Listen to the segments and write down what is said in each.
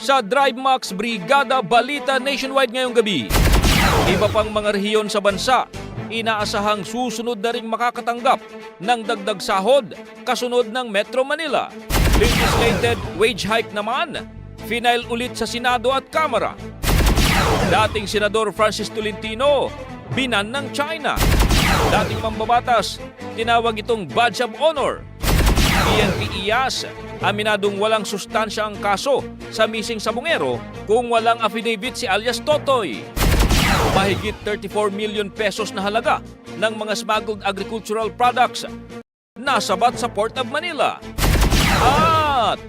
Sa Drive Max Brigada Balita Nationwide ngayong gabi, iba pang mga rehiyon sa bansa, inaasahang susunod na ring makakatanggap ng dagdag sahod kasunod ng Metro Manila. Legislated wage hike naman, final ulit sa Senado at Kamara. Dating Senador Francis Tolentino, binan ng China. Dating mambabatas, tinawag itong Badge of Honor. PNP IAS, aminadong walang sustansya ang kaso sa missing sabungero kung walang affidavit si alias Totoy. Mahigit 34 million pesos na halaga ng mga smuggled agricultural products nasabat sa Port of Manila. At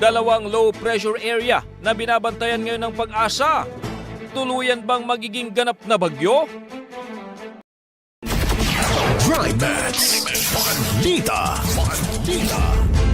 dalawang low pressure area na binabantayan ngayon ng pag-asa. Tuluyan bang magiging ganap na bagyo? Drive Max Balita. Balita.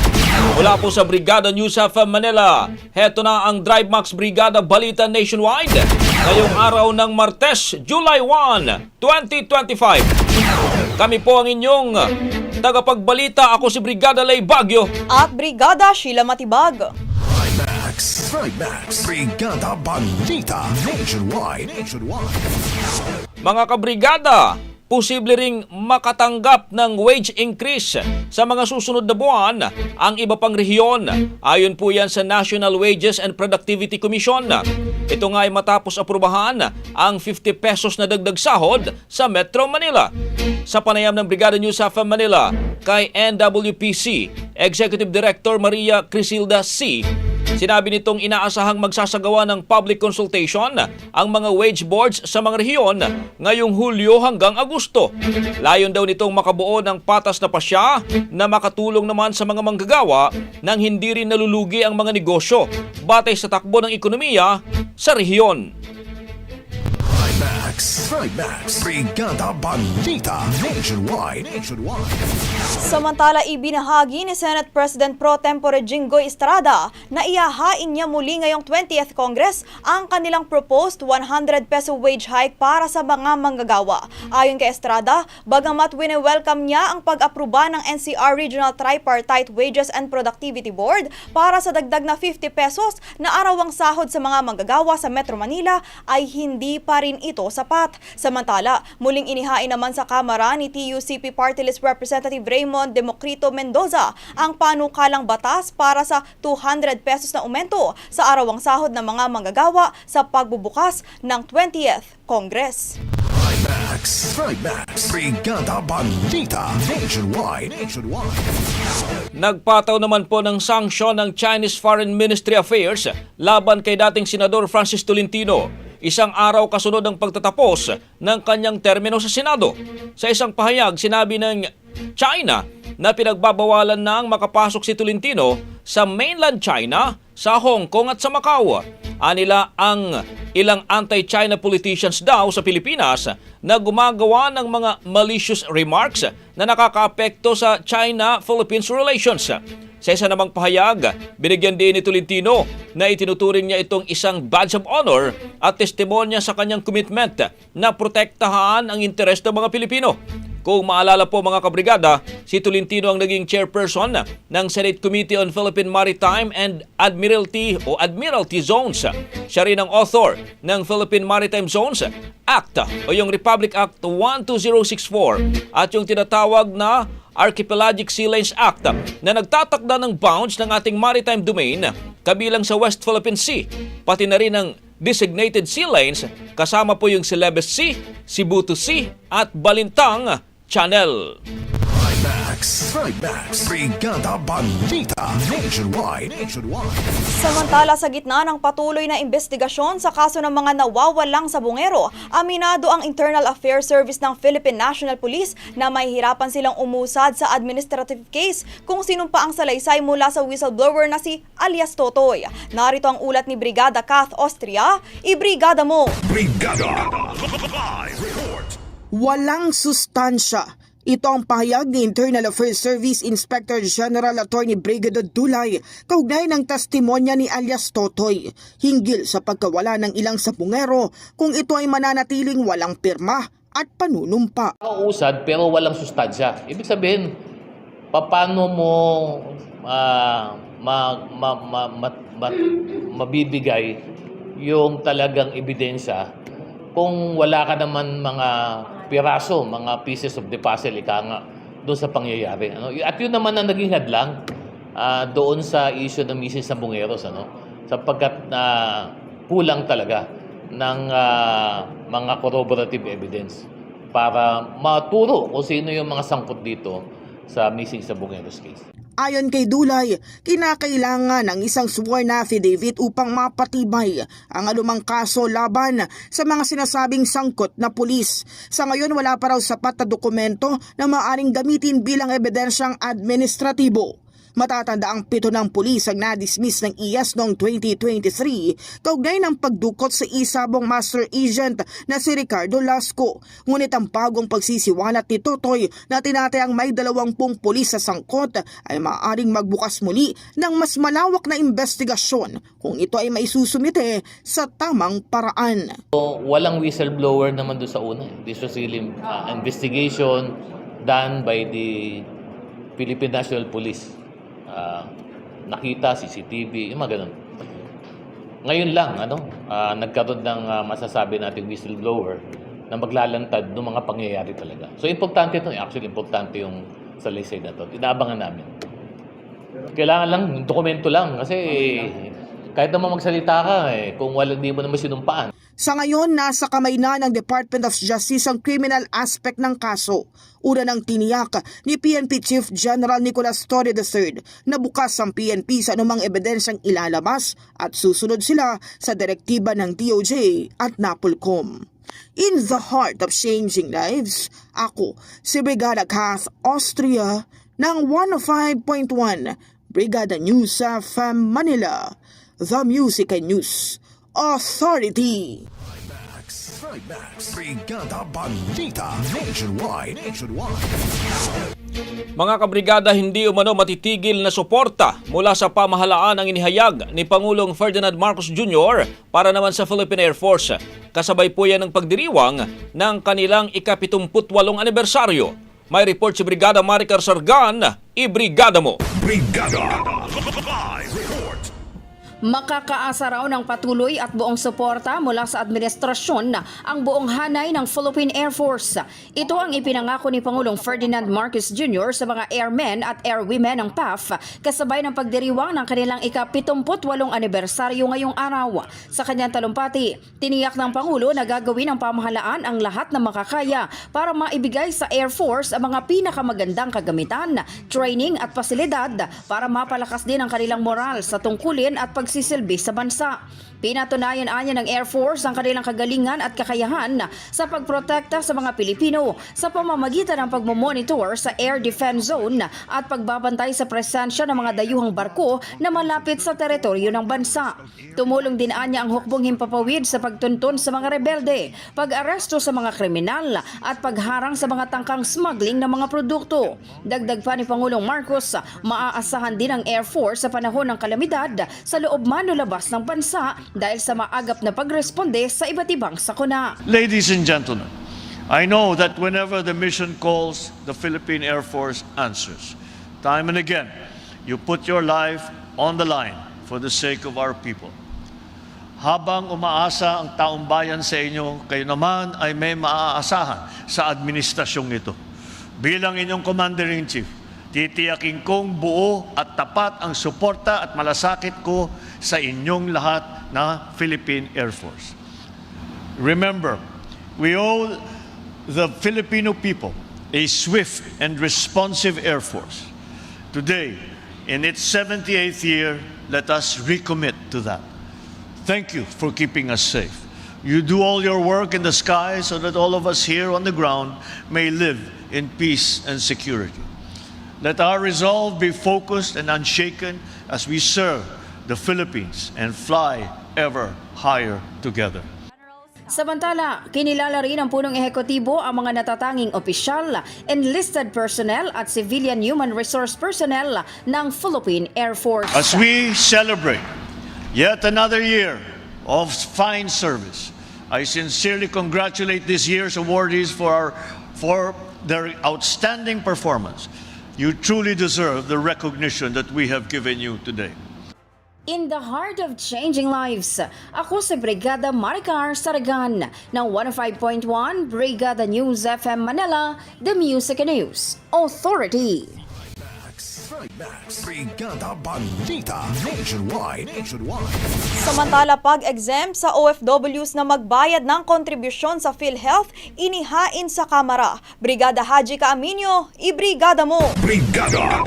Mula po sa Brigada News of Manila, heto na ang Drive Max Brigada Balita Nationwide ngayong araw ng Martes, July 1, 2025. Kami po ang inyong tagapagbalita. Ako si Brigada Lay Bagyo. at Brigada Sheila Matibag. Drive Max. Drive Max. Brigada Balita Nationwide. Nationwide. Mga kabrigada, posible ring makatanggap ng wage increase sa mga susunod na buwan ang iba pang rehiyon. Ayon po yan sa National Wages and Productivity Commission. Ito nga ay matapos aprubahan ang 50 pesos na dagdag sahod sa Metro Manila. Sa panayam ng Brigada News of Manila kay NWPC Executive Director Maria Crisilda C. Sinabi nitong inaasahang magsasagawa ng public consultation ang mga wage boards sa mga rehiyon ngayong Hulyo hanggang Agosto. Layon daw nitong makabuo ng patas na pasya na makatulong naman sa mga manggagawa nang hindi rin nalulugi ang mga negosyo batay sa takbo ng ekonomiya sa rehiyon. Max, Trimax, Brigada Balita, Nationwide, Nationwide. Samantala, ibinahagi ni Senate President Pro Tempore Jinggoy Estrada na iyahain niya muli ngayong 20th Congress ang kanilang proposed 100 peso wage hike para sa mga manggagawa. Ayon kay Estrada, bagamat wini-welcome niya ang pag-aproba ng NCR Regional Tripartite Wages and Productivity Board para sa dagdag na 50 pesos na arawang sahod sa mga manggagawa sa Metro Manila ay hindi pa rin ito sapat. Samantala, muling inihain naman sa Kamara ni TUCP Party List Representative Raymond Democrito Mendoza ang panukalang batas para sa 200 pesos na aumento sa arawang sahod ng mga manggagawa sa pagbubukas ng 20th Congress. Max, Trimax, Brigada Balita, Nationwide, Nationwide. Nagpataw naman po ng sanksyon ng Chinese Foreign Ministry Affairs laban kay dating Senador Francis Tolentino isang araw kasunod ng pagtatapos ng kanyang termino sa Senado. Sa isang pahayag, sinabi ng China na pinagbabawalan na ang makapasok si Tolentino sa mainland China, sa Hong Kong at sa Macau. Anila ang ilang anti-China politicians daw sa Pilipinas na gumagawa ng mga malicious remarks na nakakaapekto sa China-Philippines relations. Sa isa namang pahayag, binigyan din ni Tolentino na itinuturing niya itong isang badge of honor at testimonya sa kanyang commitment na protektahan ang interes ng mga Pilipino. Kung maalala po mga kabrigada, si Tolentino ang naging chairperson ng Senate Committee on Philippine Maritime and Admiralty o Admiralty Zones. Siya rin ang author ng Philippine Maritime Zones Act o yung Republic Act 12064 at yung tinatawag na Archipelagic Sea Lanes Act na nagtatakda ng bounds ng ating maritime domain kabilang sa West Philippine Sea, pati na rin ang designated sea lanes kasama po yung Celebes Sea, Sibutu Sea at Balintang Channel. Max, Trimax, Brigada Balita, Nationwide, Nationwide. Samantala sa gitna ng patuloy na investigasyon sa kaso ng mga nawawalang sabungero, aminado ang Internal Affairs Service ng Philippine National Police na mahihirapan silang umusad sa administrative case kung sinumpa ang salaysay mula sa whistleblower na si alias Totoy. Narito ang ulat ni Brigada Kath Austria. Ibrigada mo! Brigada Live Report. Walang sustansya. Ito ang pahayag ni Internal Affairs Service Inspector General Attorney Brigadier Dulay kaugnay ng testimonya ni alias Totoy hinggil sa pagkawala ng ilang sabungero kung ito ay mananatiling walang pirma at panunumpa. usad pero walang sustansya. Ibig sabihin, paano mo ah, ma, ma, ma, ma, ma- mabibigay yung talagang ebidensya kung wala ka naman mga piraso, mga pieces of the puzzle, ika nga, doon sa pangyayari. Ano? At yun naman ang naging hadlang ah, doon sa issue ng Mrs. Sabungeros. Ano? Sapagkat na kulang talaga ng ah, mga corroborative evidence para maturo kung sino yung mga sangkot dito sa missing sa Bungeros case. Ayon kay Dulay, kinakailangan ng isang sworn affidavit upang mapatibay ang anumang kaso laban sa mga sinasabing sangkot na pulis. Sa ngayon wala pa raw sapat na dokumento na maaring gamitin bilang ebidensyang administratibo. Matatanda ang pito ng pulis ang na-dismiss ng IAS noong 2023 kaugnay ng pagdukot sa isabong master agent na si Ricardo Lasco. Ngunit ang bagong pagsisiwalat ni Totoy na tinatayang may dalawampung pulis sa sangkot ay maaaring magbukas muli ng mas malawak na investigasyon kung ito ay maisusumite sa tamang paraan. So, walang whistleblower naman doon sa una. This was really uh, investigation done by the Philippine National Police. Ah, nakita, CCTV, yung mga ganun. Ngayon lang, ano, ah, nagkaroon ng ah, masasabi nating whistleblower na maglalantad ng mga pangyayari talaga. So, importante ito. Actually, importante yung salaysay na to. Inaabangan namin. Kailangan lang, dokumento lang. Kasi Kahit naman magsalita ka eh, kung wala, hindi mo naman sinumpaan. Sa ngayon, nasa kamay na ng Department of Justice ang criminal aspect ng kaso. Una ng tiniyak ni PNP Chief General Nicolas Torre III na bukas ang PNP sa anumang ebidensyang ilalabas at susunod sila sa direktiba ng DOJ at NAPOLCOM. In the heart of changing lives, ako si Brigada Kath Austria ng 105.1 Brigada News sa FM Manila, The Music and News Authority. Trimax. Brigada Balita. Nationwide. Nationwide. Mga kabrigada, hindi umano matitigil na suporta mula sa pamahalaan ang inihayag ni Pangulong Ferdinand Marcos Jr. para naman sa Philippine Air Force. Kasabay po yan ng pagdiriwang ng kanilang ikapitumputwalong anibersaryo. May report si Brigada Maricar Sargan, i-brigada mo! Brigada Live. Makakaasa raw ng patuloy at buong suporta mula sa administrasyon ang buong hanay ng Philippine Air Force. Ito ang ipinangako ni Pangulong Ferdinand Marcos Jr. sa mga airmen at airwomen ng PAF kasabay ng pagdiriwang ng kanilang ika-78 anibersaryo ngayong araw. Sa kanyang talumpati, tiniyak ng Pangulo na gagawin ng pamahalaan ang lahat na makakaya para maibigay sa Air Force ang mga pinakamagandang kagamitan, training at pasilidad para mapalakas din ang kanilang moral sa tungkulin at pagsisilbi sa bansa. Pinatunayan anya ng Air Force ang kanilang kagalingan at kakayahan sa pagprotekta sa mga Pilipino sa pamamagitan ng pagmomonitor sa Air Defense Zone at pagbabantay sa presensya ng mga dayuhang barko na malapit sa teritoryo ng bansa. Tumulong din anya ang hukbong himpapawid sa pagtuntun sa mga rebelde, pag-aresto sa mga kriminal at pagharang sa mga tangkang smuggling ng mga produkto. Dagdag pa ni Pangulong Marcos, maaasahan din ang Air Force sa panahon ng kalamidad sa loob man o labas ng bansa dahil sa maagap na pagresponde sa iba't ibang sakuna. Ladies and gentlemen, I know that whenever the mission calls, the Philippine Air Force answers. Time and again, you put your life on the line for the sake of our people. Habang umaasa ang taong bayan sa inyo, kayo naman ay may maaasahan sa administrasyong ito. Bilang inyong Commander-in-Chief, titiyakin kong buo at tapat ang suporta at malasakit ko sa inyong lahat na Philippine Air Force. Remember, we owe the Filipino people a swift and responsive Air Force. Today, in its 78th year, let us recommit to that. Thank you for keeping us safe. You do all your work in the sky so that all of us here on the ground may live in peace and security. Let our resolve be focused and unshaken as we serve the Philippines and fly ever higher together. Samantala, kinilala rin ng punong ehekutibo ang mga natatanging opisyal, enlisted personnel at civilian human resource personnel ng Philippine Air Force. As we celebrate yet another year of fine service, I sincerely congratulate this year's awardees for, our, for their outstanding performance. You truly deserve the recognition that we have given you today. In the heart of changing lives, ako si Brigada Maricar Saragan ng 105.1 Brigada News FM Manila, The Music News Authority. Trimax. Brigada Balita. Nationwide. Nationwide. Samantala pag-exempt sa OFWs na magbayad ng kontribusyon sa PhilHealth, inihain sa Kamara. Brigada Haji Kaaminyo, i-brigada mo! Brigada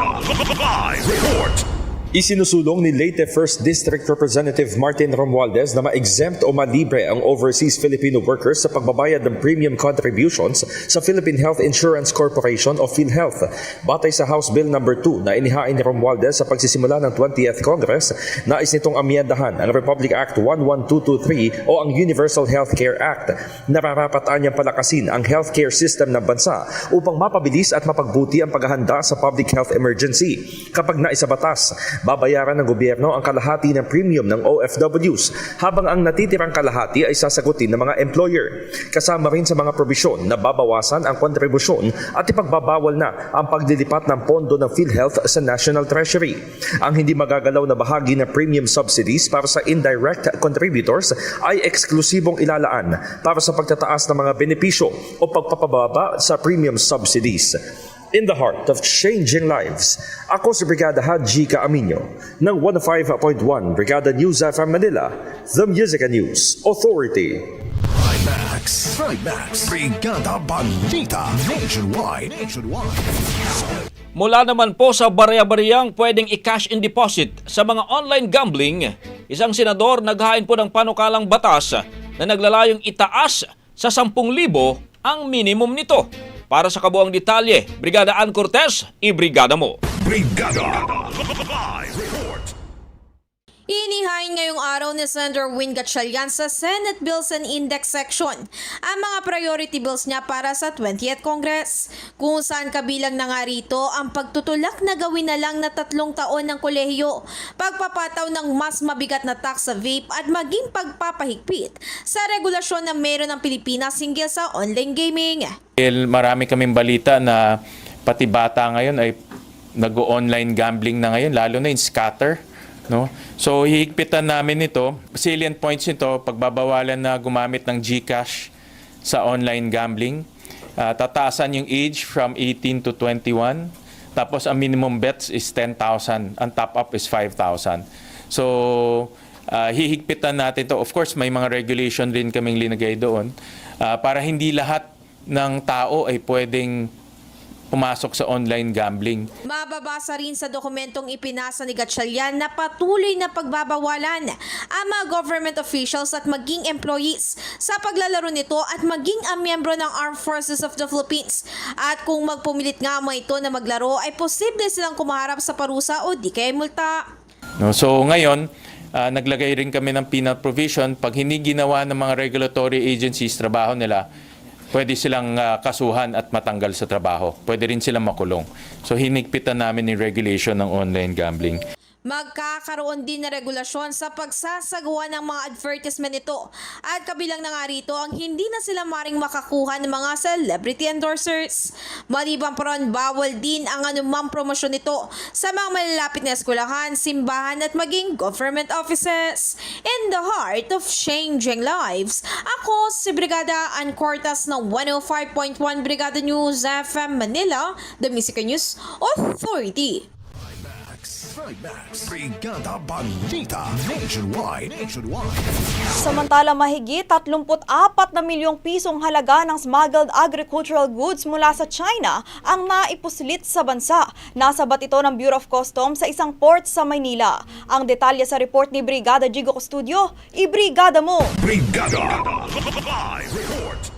Live Report. Isinusulong ni Leyte 1st District Representative Martin Romualdez na ma-exempt o malibre ang overseas Filipino workers sa pagbabayad ng premium contributions sa Philippine Health Insurance Corporation o PhilHealth. Batay sa House Bill No. 2 na inihain ni Romualdez sa pagsisimula ng 20th Congress, nais nitong amyendahan ang Republic Act 11223 o ang Universal Healthcare Act. Nararapat niyang palakasin ang healthcare system ng bansa upang mapabilis at mapagbuti ang paghahanda sa public health emergency. Kapag naisabatas, babayaran ng gobyerno ang kalahati ng premium ng OFWs habang ang natitirang kalahati ay sasagutin ng mga employer. Kasama rin sa mga probisyon na babawasan ang kontribusyon at ipagbabawal na ang paglilipat ng pondo ng PhilHealth sa National Treasury. Ang hindi magagalaw na bahagi ng premium subsidies para sa indirect contributors ay eksklusibong ilalaan para sa pagtataas ng mga benepisyo o pagpapababa sa premium subsidies. In the heart of changing lives, ako si Brigada Haji Caaminyo ng 105.1 Brigada News FM Manila, the Music and News Authority. Trimax. Trimax. Brigada Balita. Nationwide. Nationwide. Mula naman po sa barya-baryang pwedeng i-cash in deposit sa mga online gambling, isang senador naghain po ng panukalang batas na naglalayong itaas sa 10,000 ang minimum nito. Para sa kabuang detalye, Brigada Ann Cortez, i-brigada mo. Brigada. Live. Inihain ngayong araw ni Senator Win Gatchalian sa Senate Bills and Index Section ang mga priority bills niya para sa 20th Congress, kung saan kabilang na nga rito ang pagtutulak na gawin na lang na tatlong taon ng kolehiyo, pagpapataw ng mas mabigat na tax sa vape at maging pagpapahigpit sa regulasyon na meron ng Pilipinas hinggil sa online gaming. Marami kaming balita na pati bata ngayon ay nag-online gambling na ngayon, lalo na in scatter. No? So hihigpitan namin ito. Salient points nito, pagbabawalan na gumamit ng GCash sa online gambling. Ah, tataasan yung age from 18 to 21. Tapos ang minimum bets is 10,000. Ang top up is 5,000. So ah, hihigpitan natin to. Of course, may mga regulation din kaming linagay doon ah, para hindi lahat ng tao ay pwedeng pumasok sa online gambling. Mababasa rin sa dokumentong ipinasa ni Gatchalian na patuloy na pagbabawalan ang mga government officials at maging employees sa paglalaro nito at maging ang miyembro ng Armed Forces of the Philippines. At kung magpumilit nga mo ito na maglaro ay posible silang kumaharap sa parusa o di kaya multa. No, so ngayon, ah, naglagay rin kami ng penal provision. Pag hindi ginawa ng mga regulatory agencies trabaho nila, pwede silang ah, kasuhan at matanggal sa trabaho. Pwede rin silang makulong. So hinigpitan namin yung regulation ng online gambling. Magkakaroon din na regulasyon sa pagsasagawa ng mga advertisement nito at kabilang na nga rito ang hindi na sila maring makakuha ng mga celebrity endorsers. Maliban pa ron, bawal din ang anumang promosyon nito sa mga malalapit na eskwelahan, simbahan at maging government offices. In the heart of changing lives, ako si Brigada Ann Cortas ng 105.1 Brigada News FM Manila, the Music News Authority. Trimax. Brigada Balita. Nationwide. Nationwide. Samantala mahigit 34 na milyong pisong halaga ng smuggled agricultural goods mula sa China ang naipuslit sa bansa. Nasabat ito ng Bureau of Customs sa isang port sa Maynila. Ang detalye sa report ni Brigada Jigo Custodio, ibrigada mo! Brigada. Live report.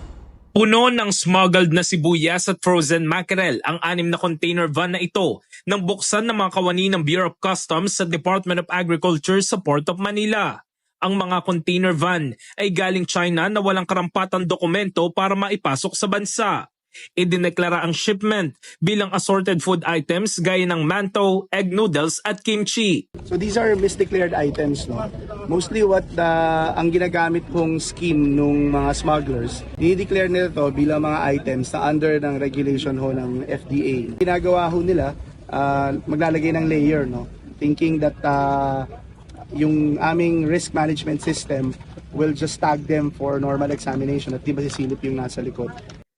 Puno ng smuggled na sibuyas at frozen mackerel ang anim na container van na ito nang buksan ng mga kawani ng Bureau of Customs sa Department of Agriculture sa Port of Manila. Ang mga container van ay galing China na walang karampatang dokumento para maipasok sa bansa. Idineklara ang shipment bilang assorted food items gaya ng manto, egg noodles at kimchi. So these are misdeclared items, no? Mostly what the, ang ginagamit pong scheme nung mga smugglers, dinideclare nila to bilang mga items na under ng regulation ho ng FDA. Ginagawa ho nila, ah, maglalagay ng layer, no? Thinking that ah, yung aming risk management system will just tag them for normal examination at di masisilip yung nasa likod.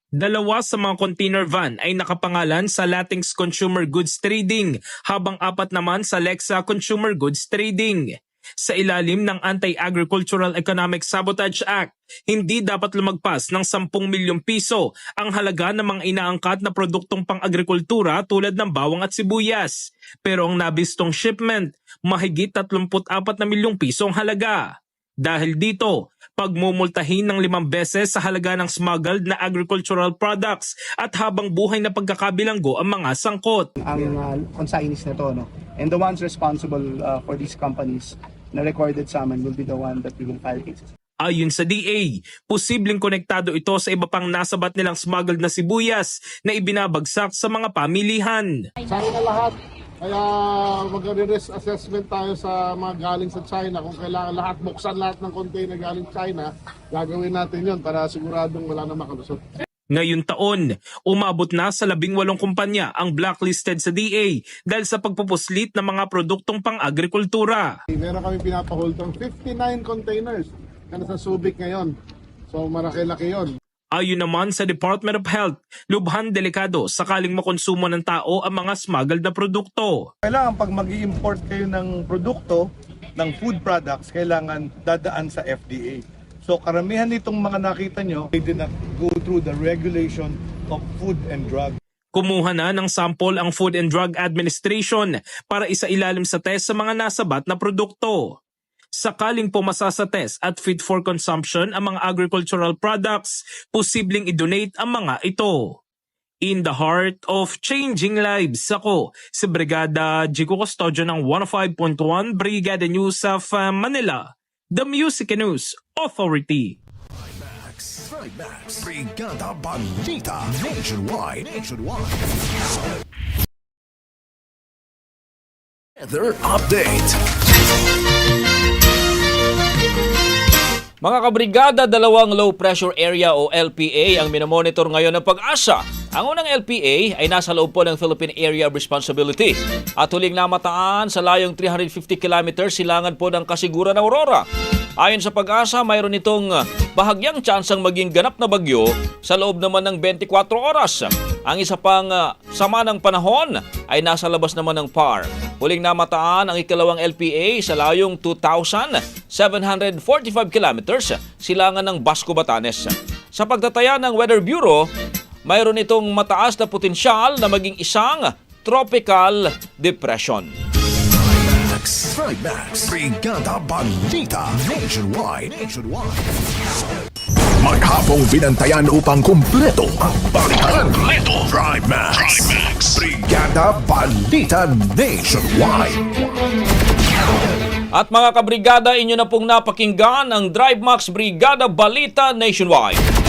Dalawa sa mga container van ay nakapangalan sa Latinx Consumer Goods Trading habang apat naman sa Lexa Consumer Goods Trading. Sa ilalim ng Anti-Agricultural Economic Sabotage Act, hindi dapat lumagpas ng 10 milyong piso ang halaga ng mga inaangkat na produktong pang-agrikultura tulad ng bawang at sibuyas. Pero ang nabistong shipment, mahigit 34 na milyong piso ang halaga. Dahil dito, pagmumultahin ng limang beses sa halaga ng smuggled na agricultural products at habang buhay na pagkakabilanggo ang mga sangkot. ang uh, consignees na to, no? And the ones responsible uh, for these companies na recorded sa amin will be the one that we will file cases. Ayon sa DA, posibleng konektado ito sa iba pang nasabat nilang smuggled na sibuyas na ibinabagsak sa mga pamilihan. China lahat. Kaya mag-risk assessment tayo sa mga galing sa China. Kung kailangan lahat, buksan lahat ng container galing China, gagawin natin yon para siguradong wala na makalusot. Ngayon taon, umabot na sa labing walong kumpanya ang blacklisted sa DA dahil sa pagpupuslit ng mga produktong pang-agrikultura. Meron kami pinapahold ng 59 containers na nasa Subic ngayon. So maraki-laki yon. Ayon naman sa Department of Health, lubhan delikado sakaling makonsumo ng tao ang mga smuggled na produkto. Kailangan pag mag import kayo ng produkto, ng food products, kailangan dadaan sa FDA. So karamihan nitong mga nakita nyo, they did not go through the regulation of food and drug. Kumuha na ng sample ang Food and Drug Administration para isailalim sa test sa mga nasabat na produkto. Sakaling pumasa sa test at fit for consumption ang mga agricultural products, posibleng i-donate ang mga ito. In the heart of changing lives, ako si Brigada Jigo Custodio ng 105.1 Brigada News of Manila, the Music News Authority. Trimax. Brigada Balita Nationwide. Nationwide. Weather update. Mga kabrigada, dalawang low pressure area o LPA ang minomonitor ngayon ng pag-asa. Ang unang LPA ay nasa loob po ng Philippine Area of Responsibility at huling namataan sa layong 350 km silangan po ng kasiguran ng Aurora. Ayon sa pag-asa, mayroon itong bahagyang tsansang maging ganap na bagyo sa loob naman ng 24 oras. Ang isa pang ah, sama ng panahon ay nasa labas naman ng PAR. Huling namataan ang ikalawang LPA sa layong 2,745 kilometers silangan ng Basco, Batanes. Sa pagtataya ng Weather Bureau, mayroon itong mataas na potensyal na maging isang tropical depression. Max. Trimax. Brigada Balita Nationwide. Nationwide. Maghapong binantayan upang kumpleto ang balitan. Kumpleto. Trimax. Trimax. Brigada Balita Nationwide. At mga kabrigada, inyo na pong napakinggan ang Drive Max Brigada Balita Nationwide.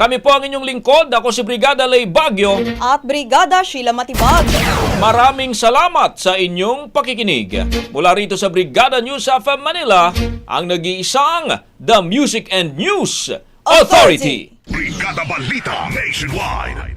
Kami po ang inyong lingkod. Ako si Brigada Lay Bagyo. At Brigada Sheila Matibag. Maraming salamat sa inyong pakikinig. Mula rito sa Brigada News FM Manila, ang nag-iisang The Music and News Authority. Brigada Balita Nationwide.